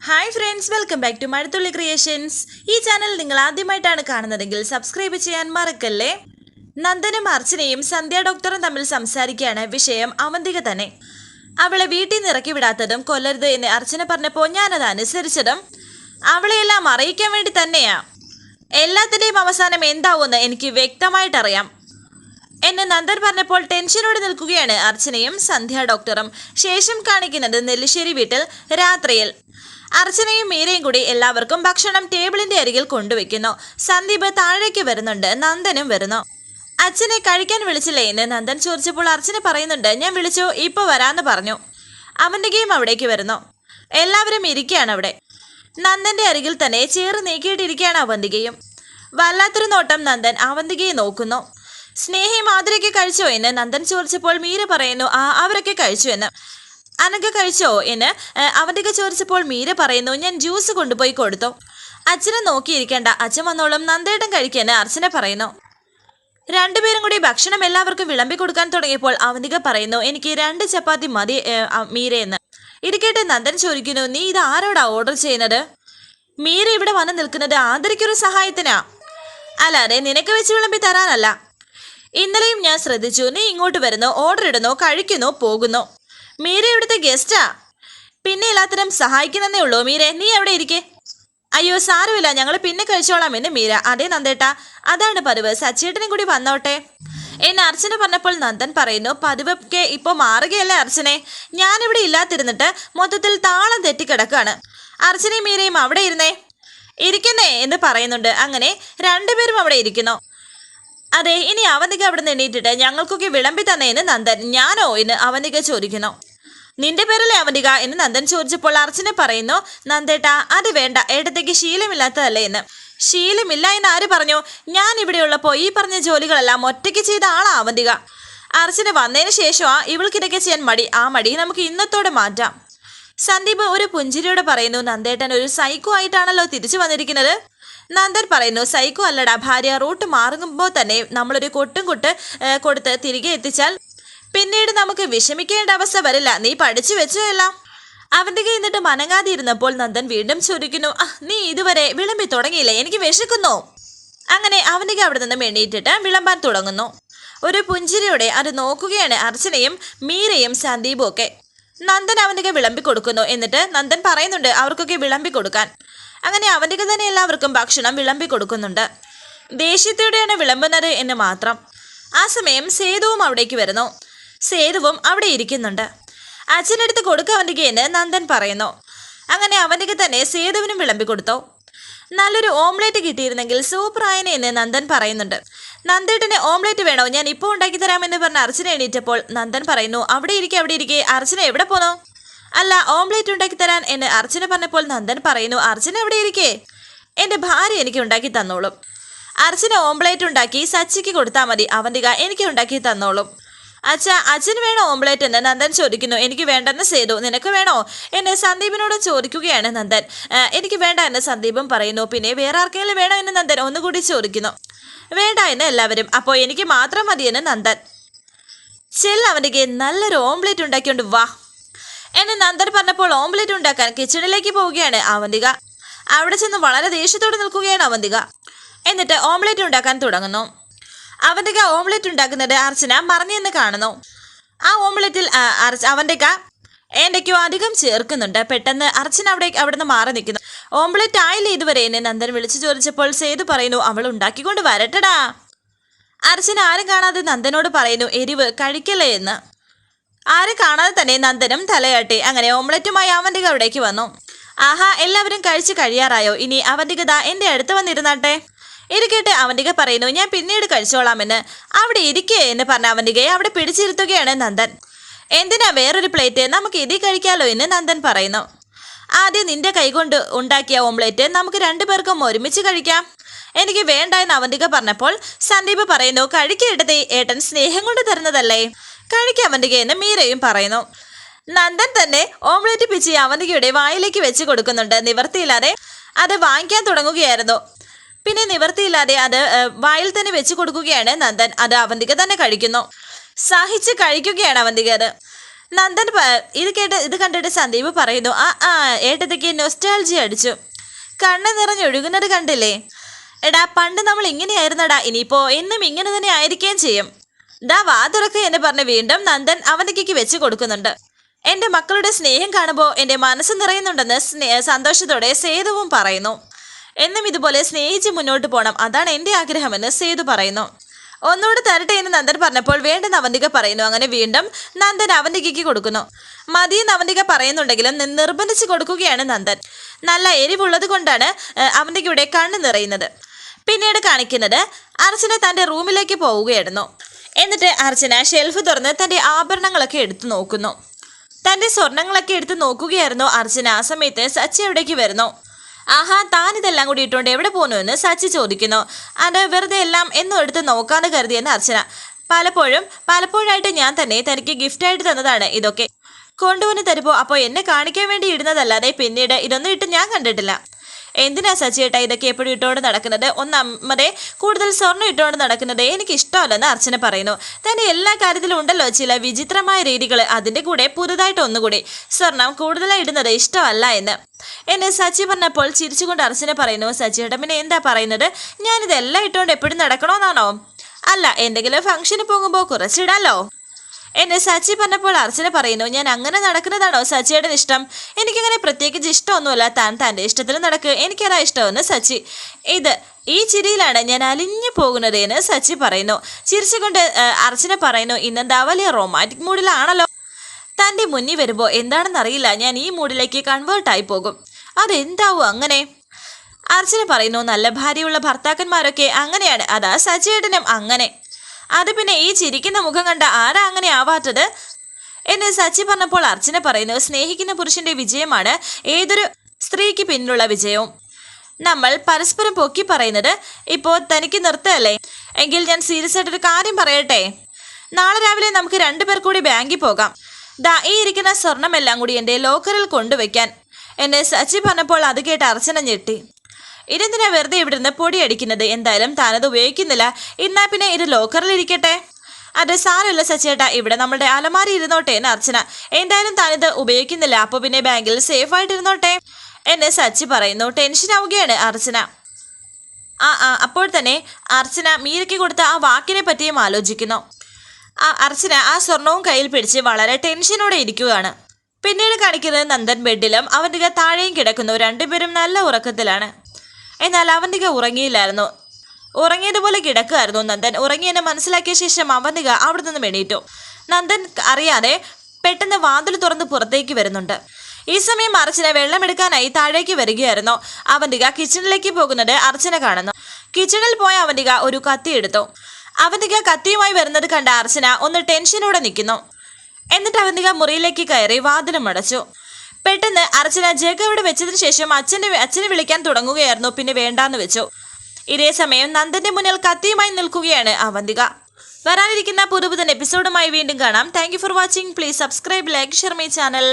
Hi friends welcome back to Mazhathulli creations ഈ channel നിങ്ങൾ ആദ്യമായിട്ടാണ് കാണുന്നതെങ്കിൽ സബ്സ്ക്രൈബ് ചെയ്യാൻ മറക്കല്ലേ? നന്ദനും അർച്ചനയും സന്ധ്യ ഡോക്ടറും തമ്മിൽ സംസാരിക്കുകയാണ് വിഷയം അവന്തിക തന്നെ. അവളെ വീട്ടിൽ നിന്ന് ഇറക്കി വിടാത്തതും കൊല്ലരുത് എന്ന് അർച്ചന പറഞ്ഞപ്പോൾ ഞാനത് അനുസരിച്ചതും അവളെയെല്ലാം അറിയിക്കാൻ വേണ്ടി തന്നെയാ. എല്ലാത്തിന്റെയും അവസാനം എന്താവുമെന്ന് എനിക്ക് വ്യക്തമായിട്ടറിയാം എന്നെ നന്ദൻ പറഞ്ഞപ്പോൾ ടെൻഷനോടെ നിൽക്കുകയാണ് അർച്ചനയും സന്ധ്യ ഡോക്ടറും ശേഷം കാണിക്കുന്നത് നെല്ലിശ്ശേരി വീട്ടിൽ രാത്രിയിൽ. അർച്ചനയും മീരയും കൂടി എല്ലാവർക്കും ഭക്ഷണം ടേബിളിന്റെ അരികിൽ കൊണ്ടുവയ്ക്കുന്നു. സന്ദീപ് താഴേക്ക് വരുന്നുണ്ട്. നന്ദനും വരുന്നു. അച്ഛനെ കഴിക്കാൻ വിളിച്ചില്ലേ എന്ന് നന്ദൻ ചോദിച്ചപ്പോൾ അർച്ചന പറയുന്നുണ്ട് ഞാൻ വിളിച്ചു ഇപ്പൊ വരാന്ന് പറഞ്ഞു. അവന്റെ ഗെയിം അവിടേക്ക് വരുന്നു. എല്ലാവരും ഇരിക്കുകയാണ് അവിടെ. നന്ദന്റെ അരികിൽ തന്നെ ചേറ് നീക്കിയിട്ടിരിക്കുകയാണ് അവന്തികയും. വല്ലാത്തൊരു നോട്ടം നന്ദൻ അവന്തികയെ നോക്കുന്നു. സ്നേഹി മാധുരയ്ക്ക് കഴിച്ചോ? എന്ന് നന്ദൻ ചോദിച്ചപ്പോൾ മീര പറയുന്നു ആ അവരൊക്കെ കഴിച്ചു എന്ന്. അനക കഴിച്ചോ എന്ന് അവന്റെ ചോദിച്ചപ്പോൾ മീര പറയുന്നു ഞാൻ ജ്യൂസ് കൊണ്ടുപോയി കൊടുത്തു. അച്ഛനെ നോക്കിയിരിക്കേണ്ട അച്ഛൻ വന്നോളും നന്ദേട്ടൻ കഴിക്കാൻ അർച്ചന പറയുന്നു. രണ്ടുപേരും കൂടി ഭക്ഷണം എല്ലാവർക്കും വിളമ്പി കൊടുക്കാൻ തുടങ്ങിയപ്പോൾ അവന്തിക പറയുന്നു എനിക്ക് രണ്ട് ചപ്പാത്തി മതി മീര എന്ന് ഇരിക്കട്ടെ നന്ദൻ ചോദിക്കുന്നു നീ ഇത് ആരോടാ ഓർഡർ ചെയ്യുന്നത്? മീര ഇവിടെ വന്ന് നിൽക്കുന്നത് ആദരിക്കൊരു സഹായത്തിനാ. അല്ലാതെ നിനക്ക് വെച്ച് വിളമ്പി തരാനല്ല. ഇന്നലെയും ഞാൻ ശ്രദ്ധിച്ചു നീ ഇങ്ങോട്ട് വരുന്നു ഓർഡർ ഇടുന്നു കഴിക്കുന്നു പോകുന്നു. മീര ഇവിടുത്തെ ഗസ്റ്റാ പിന്നെ എല്ലാത്തിനും സഹായിക്കുന്നതേ ഉള്ളൂ. മീരെ നീ എവിടെ ഇരിക്കേ? അയ്യോ സാരമില്ല. ഞങ്ങൾ പിന്നെ കഴിച്ചോളാം എന്ന് മീര. അതേ നന്ദേട്ടാ. അതാണ് പതിവ്. സച്ചേട്ടനും കൂടി വന്നോട്ടെ. എന്നെ അർച്ചന പറഞ്ഞപ്പോൾ നന്ദൻ പറയുന്നു പതിവൊക്കെ ഇപ്പോൾ മാറുകയല്ലേ അർച്ചനെ? ഞാനിവിടെ ഇല്ലാതിരുന്നിട്ട് മൊത്തത്തിൽ താളം തെറ്റിക്കിടക്കാണ് അർച്ചനയും മീരയും അവിടെ ഇരുന്നേ? ഇരിക്കുന്നേ എന്ന് പറയുന്നുണ്ട്. അങ്ങനെ രണ്ടുപേരും അവിടെ ഇരിക്കുന്നു. അതെ ഇനി അവന്തിക അവിടെ നിന്ന് എണീറ്റിട്ട് ഞങ്ങൾക്കൊക്കെ വിളമ്പി തന്നേന്ന് നന്ദൻ. ഞാനോ എന്ന് അവന്തിക ചോദിക്കുന്നു. നിന്റെ പേരല്ലേ അവന്തിക എന്ന് നന്ദൻ ചോദിച്ചപ്പോൾ അർച്ചന പറയുന്നു നന്ദേട്ട അത് വേണ്ട ഏട്ടത്തേക്ക് ശീലമില്ലാത്തതല്ലേ എന്ന്. ശീലമില്ല എന്ന് ആര് പറഞ്ഞു? ഞാൻ ഇവിടെയുള്ളപ്പോൾ ഈ പറഞ്ഞ ജോലികളെല്ലാം ഒറ്റയ്ക്ക് ചെയ്ത ആളാ അവന്തിക അർച്ചന വന്നതിന് ശേഷമാ ഇവൾക്കിതൊക്കെ ചെയ്യാൻ മടി ആ മടി നമുക്ക് ഇന്നത്തോടെ മാറ്റാം. സന്ദീപ് ഒരു പുഞ്ചിരിയോടെ പറയുന്നു നന്ദേട്ടൻ ഒരു സൈക്കോ ആയിട്ടാണല്ലോ തിരിച്ചു വന്നിരിക്കുന്നത്? നന്ദൻ പറയുന്നു സൈക്കോ അല്ലടാ ഭാര്യ റൂട്ട് മാറുമ്പോൾ തന്നെ നമ്മളൊരു കൊട്ടും കൊട്ട് കൊടുത്ത് തിരികെ എത്തിച്ചാൽ പിന്നീട് നമുക്ക് വിഷമിക്കേണ്ട അവസ്ഥ വരില്ല. നീ പഠിച്ചു വെച്ചോ അവന്റെ കൈ എന്നിട്ട് മനങ്ങാതിരുന്നപ്പോൾ നന്ദൻ വീണ്ടും ചോദിക്കുന്നു "ആ, നീ ഇതുവരെ വിളമ്പി തുടങ്ങിയില്ലേ? എനിക്ക് വിഷക്കുന്നു അങ്ങനെ അവന്റെ കൈ അവിടെ നിന്നും എണ്ണീറ്റിട്ട് വിളമ്പാൻ തുടങ്ങുന്നു. ഒരു പുഞ്ചിരിയോടെ അത് നോക്കുകയാണ് അർച്ചനയും മീരയും സന്ദീപും ഒക്കെ. നന്ദൻ അവനിക്ക് വിളമ്പി കൊടുക്കുന്നു. എന്നിട്ട് നന്ദൻ പറയുന്നുണ്ട് അവർക്കൊക്കെ വിളമ്പി കൊടുക്കാൻ. അങ്ങനെ അവനിക്ക് തന്നെ എല്ലാവർക്കും ഭക്ഷണം വിളമ്പി കൊടുക്കുന്നുണ്ട്. ദേഷ്യത്തോടെയാണ് വിളമ്പുന്നത് എന്ന് മാത്രം. ആ സമയം സേതുവും അവിടേക്ക് വരുന്നു. സേതുവും അവിടെ ഇരിക്കുന്നുണ്ട്. അച്ഛനടുത്ത് കൊടുക്ക അവന്റെ എന്ന് നന്ദൻ പറയുന്നു. അങ്ങനെ അവന്റെ തന്നെ സേതുവിനും വിളമ്പി കൊടുത്തു. നല്ലൊരു ഓംലേറ്റ് കിട്ടിയിരുന്നെങ്കിൽ സൂപ്പറായനെ എന്ന് നന്ദൻ പറയുന്നുണ്ട്. നന്ദേട്ടന് ഓംലേറ്റ് വേണോ? ഞാൻ ഇപ്പോൾ ഉണ്ടാക്കി തരാമെന്ന് പറഞ്ഞ അർച്ചന എണീറ്റപ്പോൾ നന്ദൻ പറയുന്നു അവിടെ ഇരിക്കെ അവിടെ ഇരിക്കെ. അർച്ചന എവിടെ പോന്നോ? അല്ല ഓംലേറ്റ് ഉണ്ടാക്കി തരാൻ എന്ന് അർച്ചന പറഞ്ഞപ്പോൾ നന്ദൻ പറയുന്നു അർച്ചന എവിടെ ഇരിക്കേ? എന്റെ ഭാര്യ എനിക്ക് ഉണ്ടാക്കി തന്നോളും. അർച്ചന ഓംപ്ലേറ്റ് ഉണ്ടാക്കി സച്ചിക്ക് കൊടുത്താൽ മതി. അവന്തിക എനിക്ക് ഉണ്ടാക്കി തന്നോളും. അച്ഛ അച്ഛന് വേണോ ഓംപ്ലേറ്റ് എന്ന്? നന്ദൻ ചോദിക്കുന്നു. എനിക്ക് വേണ്ടെന്ന് സേതു. നിനക്ക് വേണോ? എന്നെ സന്ദീപിനോട് ചോദിക്കുകയാണ് നന്ദൻ. എനിക്ക് വേണ്ട എന്ന് സന്ദീപും പറയുന്നു. പിന്നെ വേറെ ആർക്കെങ്കിലും വേണോ എന്ന് നന്ദൻ ഒന്നുകൂടി ചോദിക്കുന്നു. വേണ്ട എന്ന് എല്ലാവരും. അപ്പോൾ എനിക്ക് മാത്രം മതിയെന്ന് നന്ദൻ. ചെല്ല അവന്റെ നല്ലൊരു ഓംപ്ലേറ്റ് ഉണ്ടാക്കിയോണ്ട് വാ. എന്നെ നന്ദൻ പറഞ്ഞപ്പോൾ ഓംപ്ലേറ്റ് ഉണ്ടാക്കാൻ കിച്ചണിലേക്ക് പോവുകയാണ് അവന്തിക. അവിടെ ചെന്ന് വളരെ ദേഷ്യത്തോടെ നിൽക്കുകയാണ് അവന്തിക. എന്നിട്ട് ഓംപ്ലേറ്റ് ഉണ്ടാക്കാൻ തുടങ്ങുന്നു. അവന്തിക ഓംലെറ്റ് ഉണ്ടാക്കുന്നത് അർച്ചന മറിഞ്ഞെന്ന് കാണുന്നു. ആ ഓംലെറ്റിൽ അവന്തിക എന്തൊക്കെയോ അധികം ചേർക്കുന്നുണ്ട്. പെട്ടെന്ന് അർച്ചന അവിടെ അവിടെ നിന്ന് മാറി നിൽക്കുന്നു. ഓംലെറ്റ് ആയില്ലേ ഇതുവരെ? എന്നെ നന്ദൻ വിളിച്ചു ചോദിച്ചപ്പോൾ സേതു പറയുന്നു അവൾ ഉണ്ടാക്കിക്കൊണ്ട് വരട്ടടാ. അർച്ചന ആരും കാണാതെ നന്ദനോട് പറയുന്നു എരിവ് കഴിക്കല്ലേ എന്ന്. ആരും കാണാതെ തന്നെ നന്ദനും തലയാട്ടി. അങ്ങനെ ഓംലെറ്റുമായി അവന്റെ അവിടേക്ക് വന്നു. ആഹാ എല്ലാവരും കഴിച്ച് കഴിയാറായോ? ഇനി അവന്റെ കഥ എന്റെ അടുത്ത് വന്നിരുന്നാട്ടെ. ഇരിക്കട്ടെ അവന്തിക പറയുന്നു ഞാൻ പിന്നീട് കഴിച്ചോളാമെന്ന്. അവിടെ ഇരിക്കേ എന്ന് പറഞ്ഞ അവന്തികയെ അവിടെ പിടിച്ചിരുത്തുകയാണ് നന്ദൻ. എന്തിനാ വേറൊരു പ്ലേറ്റ്? നമുക്ക് ഇതി കഴിക്കാലോ എന്ന് നന്ദൻ പറയുന്നു. ആദ്യം നിന്റെ കൈകൊണ്ട് ഉണ്ടാക്കിയ ഓംലേറ്റ് നമുക്ക് രണ്ടുപേർക്കും ഒരുമിച്ച് കഴിക്കാം. എനിക്ക് വേണ്ട എന്ന് അവന്തിക പറഞ്ഞപ്പോൾ സന്ദീപ് പറയുന്നു കഴിക്കേണ്ടത് ഏട്ടൻ സ്നേഹം കൊണ്ട് തരുന്നതല്ലേ. കഴിക്കാം അവന്തിക എന്ന് മീരയും പറയുന്നു. നന്ദൻ തന്നെ ഓംലേറ്റ് പിച്ചി അവന്തികയുടെ വായിലേക്ക് വെച്ച് കൊടുക്കുന്നുണ്ട് നിവർത്തിയില്ലാതെ അത് വാങ്ങിക്കാൻ തുടങ്ങുകയായിരുന്നു. പിന്നെ നിവർത്തിയില്ലാതെ അത് വായിൽ തന്നെ വെച്ചു കൊടുക്കുകയാണ് നന്ദൻ. അത് അവന്തിക തന്നെ കഴിക്കുന്നു. സഹിച്ച് കഴിക്കുകയാണ് അവന്തിക അത്. നന്ദൻ ഇത് കേട്ട് ഇത് കണ്ടിട്ട് സന്ദീപ് പറയുന്നു ആ ആ ഏട്ടത്തേക്ക് നൊസ്റ്റാൾജി അടിച്ചു. കണ്ണ് നിറഞ്ഞൊഴുകുന്നത് കണ്ടില്ലേ? എടാ പണ്ട് നമ്മൾ ഇങ്ങനെയായിരുന്നടാ ഇനിയിപ്പോ എന്നും ഇങ്ങനെ തന്നെ ആയിരിക്കുകയും ചെയ്യും. ദാ വാ തുറക്ക് എന്ന് പറഞ്ഞ് വീണ്ടും നന്ദൻ അവന്തിക്കു വെച്ച് കൊടുക്കുന്നുണ്ട്. എന്റെ മക്കളുടെ സ്നേഹം കാണുമ്പോൾ എന്റെ മനസ്സ് നിറയുന്നുണ്ടെന്ന് സ്നേ സന്തോഷത്തോടെ സേതുവും പറയുന്നു. എന്നും ഇതുപോലെ സ്നേഹിച്ച് മുന്നോട്ട് പോകണം അതാണ് എന്റെ ആഗ്രഹമെന്ന് സേതു പറയുന്നു. ഒന്നുകൂടെ തരട്ടെ എന്ന് നന്ദൻ പറഞ്ഞപ്പോൾ വേണ്ടെന്ന് അവന്തിക പറയുന്നു. അങ്ങനെ വീണ്ടും നന്ദൻ അവന്തികയ്ക്ക് കൊടുക്കുന്നു. മതിയെന്ന് അവന്തിക പറയുന്നുണ്ടെങ്കിലും നിർബന്ധിച്ച് കൊടുക്കുകയാണ് നന്ദൻ. നല്ല എരിവുള്ളത് കൊണ്ടാണ് അവന്തികയുടെ കണ്ണ് നിറയുന്നത്. പിന്നീട് കാണിക്കുന്നത് അർച്ചന തന്റെ റൂമിലേക്ക് പോവുകയായിരുന്നു. എന്നിട്ട് അർച്ചന ഷെൽഫ് തുറന്ന് തന്റെ ആഭരണങ്ങളൊക്കെ എടുത്തു നോക്കുന്നു. തന്റെ സ്വർണങ്ങളൊക്കെ എടുത്ത് നോക്കുകയായിരുന്നു അർച്ചന. ആ സമയത്ത് സച്ചി എവിടേക്ക് വരുന്നു. ആഹാ താൻ ഇതെല്ലാം കൂടി ഇട്ടുകൊണ്ട് എവിടെ പോകുന്നു എന്ന് സച്ചി ചോദിക്കുന്നു. അത് വെറുതെ എല്ലാം എന്നും എടുത്ത് നോക്കാന്ന് കരുതിയെന്ന് അർച്ചന. പലപ്പോഴും പലപ്പോഴായിട്ട് ഞാൻ തന്നെ തനിക്ക് ഗിഫ്റ്റായിട്ട് തന്നതാണ് ഇതൊക്കെ. കൊണ്ടുവന്ന് തരുമ്പോൾ അപ്പോൾ എന്നെ കാണിക്കാൻ വേണ്ടി ഇടുന്നതല്ലാതെ പിന്നീട് ഇതൊന്നും ഇട്ട് ഞാൻ കണ്ടിട്ടില്ല. എന്തിനാ സച്ചിയേട്ടാ ഇതൊക്കെ എപ്പോഴും ഇട്ടുകൊണ്ട് നടക്കുന്നത്? ഒന്നമ്മതെ കൂടുതൽ സ്വർണം ഇട്ടുകൊണ്ട് നടക്കുന്നത് എനിക്ക് ഇഷ്ടമല്ലെന്ന് അർച്ചന പറയുന്നു. തന്നെ എല്ലാ കാര്യത്തിലും ഉണ്ടല്ലോ ചില വിചിത്രമായ രീതികൾ അതിന്റെ കൂടെ പുതുതായിട്ട് ഒന്നുകൂടി സ്വർണം കൂടുതലായി ഇടുന്നത് ഇഷ്ടമല്ല എന്ന്. എന്നെ സച്ചി പറഞ്ഞപ്പോൾ ചിരിച്ചുകൊണ്ട് അർച്ചന പറയുന്നു സച്ചിയേട്ടൻ പിന്നെ എന്താ പറയുന്നത്? ഞാനിതെല്ലാം ഇട്ടുകൊണ്ട് എപ്പോഴും നടക്കണമെന്നാണോ അല്ല എന്തെങ്കിലും ഫംഗ്ഷന് പോകുമ്പോൾ കുറച്ചിടാലോ? എന്നെ സച്ചി പറഞ്ഞപ്പോൾ അർച്ചന പറയുന്നു ഞാൻ അങ്ങനെ നടക്കുന്നതാണോ സച്ചിയുടെ ഇഷ്ടം? എനിക്കങ്ങനെ പ്രത്യേകിച്ച് ഇഷ്ടമൊന്നുമല്ല. താൻ തന്റെ ഇഷ്ടത്തിൽ നടക്ക്. എനിക്കതാ ഇഷ്ടമെന്ന് സച്ചി. ഇത് ഈ ചിരിയിലാണ് ഞാൻ അലിഞ്ഞു പോകുന്നത് എന്ന് സച്ചി പറയുന്നു. ചിരിച്ചുകൊണ്ട് അർച്ചന പറയുന്നു ഇന്നെന്താ വലിയ റൊമാന്റിക് മൂഡിലാണല്ലോ തന്റെ മുന്നിൽ വരുമ്പോൾ എന്താണെന്നറിയില്ല ഞാൻ ഈ മൂഡിലേക്ക് കൺവേർട്ടായി പോകും. അതെന്താവും അങ്ങനെ? അർച്ചന പറയുന്നു നല്ല ഭാര്യയുള്ള ഭർത്താക്കന്മാരൊക്കെ അങ്ങനെയാണ്. അതാ സച്ചിയേട്ടനും അങ്ങനെ. അത് പിന്നെ ഈ ചിരിക്കുന്ന മുഖം കണ്ട ആരാ അങ്ങനെ ആവാത്തത്? എന്ന് സച്ചി പറഞ്ഞപ്പോൾ അർച്ചന പറയുന്നു സ്നേഹിക്കുന്ന പുരുഷന്റെ വിജയമാണ് ഏതൊരു സ്ത്രീക്ക് പിന്നിലുള്ള വിജയവും. നമ്മൾ പരസ്പരം പൊക്കി പറയുന്നത് ഇപ്പോൾ തനിക്ക് നിർത്തല്ലേ? എങ്കിൽ ഞാൻ സീരിയസ് ആയിട്ടൊരു കാര്യം പറയട്ടെ? നാളെ രാവിലെ നമുക്ക് രണ്ടുപേർ കൂടി ബാങ്കിൽ പോകാം. ദാ ഈ ഇരിക്കുന്ന സ്വർണമെല്ലാം കൂടി എന്റെ ലോക്കറിൽ കൊണ്ടുവയ്ക്കാൻ. എന്നെ സച്ചി പറഞ്ഞപ്പോൾ അത് കേട്ട് അർച്ചന ഞെട്ടി. ഇതെന്തിനാ വെറുതെ ഇവിടെ നിന്ന് പൊടിയടിക്കുന്നത്? എന്തായാലും താനത് ഉപയോഗിക്കുന്നില്ല. എന്നാ പിന്നെ ഇത് ലോക്കറിൽ ഇരിക്കട്ടെ. അത് സാരമില്ല സച്ചേട്ടാ. ഇവിടെ നമ്മുടെ അലമാരി ഇരുന്നോട്ടെ എന്ന് അർച്ചന. എന്തായാലും താനിത് ഉപയോഗിക്കുന്നില്ല. അപ്പൊ പിന്നെ ബാങ്കിൽ സേഫ് ആയിട്ട് ഇരുന്നോട്ടെ എന്ന് സച്ചി പറയുന്നു. ടെൻഷൻ ആവുകയാണ് അർച്ചന. ആ ആ അപ്പോൾ തന്നെ അർച്ചന മീരയ്ക്ക് കൊടുത്ത ആ വാക്കിനെ പറ്റിയും ആലോചിക്കുന്നു. ആ അർച്ചന ആ സ്വർണവും കയ്യിൽ പിടിച്ച് വളരെ ടെൻഷനോടെ ഇരിക്കുകയാണ്. പിന്നീട് കാണിക്കുന്നത് നന്ദൻ ബെഡിലും അവന്റെ താഴെയും കിടക്കുന്നു. രണ്ടുപേരും നല്ല ഉറക്കത്തിലാണ്. എന്നാൽ അവന്തിക ഉറങ്ങിയില്ലായിരുന്നു. ഉറങ്ങിയതുപോലെ കിടക്കുകയായിരുന്നു നന്ദൻ. ഉറങ്ങിയെന്ന് മനസ്സിലാക്കിയ ശേഷം അവന്തിക അവിടെ നിന്ന് എണീറ്റു. നന്ദൻ അറിയാതെ പെട്ടെന്ന് വാതിൽ തുറന്ന് പുറത്തേക്ക് വരുന്നുണ്ട്. ഈ സമയം അർച്ചന വെള്ളമെടുക്കാനായി താഴേക്ക് വരികയായിരുന്നു. അവന്തിക കിച്ചണിലേക്ക് പോകുന്നത് അർച്ചന കാണുന്നു. കിച്ചണിൽ പോയ അവന്തിക ഒരു കത്തി എടുത്തു. അവന്തിക കത്തിയുമായി വരുന്നത് കണ്ട അർച്ചന ഒന്ന് ടെൻഷനോടെ നിൽക്കുന്നു. എന്നിട്ട് അവന്തിക മുറിയിലേക്ക് കയറി വാതിലും അടച്ചു. പെട്ടെന്ന് അർച്ചന ജഗ് അവിടെ വെച്ചതിന് ശേഷം അച്ഛന്റെ അച്ഛനെ വിളിക്കാൻ തുടങ്ങുകയായിരുന്നു. പിന്നെ വേണ്ടാന്ന് വെച്ചു. ഇതേ സമയം നന്ദന്റെ മുന്നിൽ കത്തിയുമായി നിൽക്കുകയാണ് അവന്തിക. വരാനിരിക്കുന്ന പുതുപുതൻ എപ്പിസോഡുമായി വീണ്ടും കാണാം. Thank for watching please subscribe like share my channel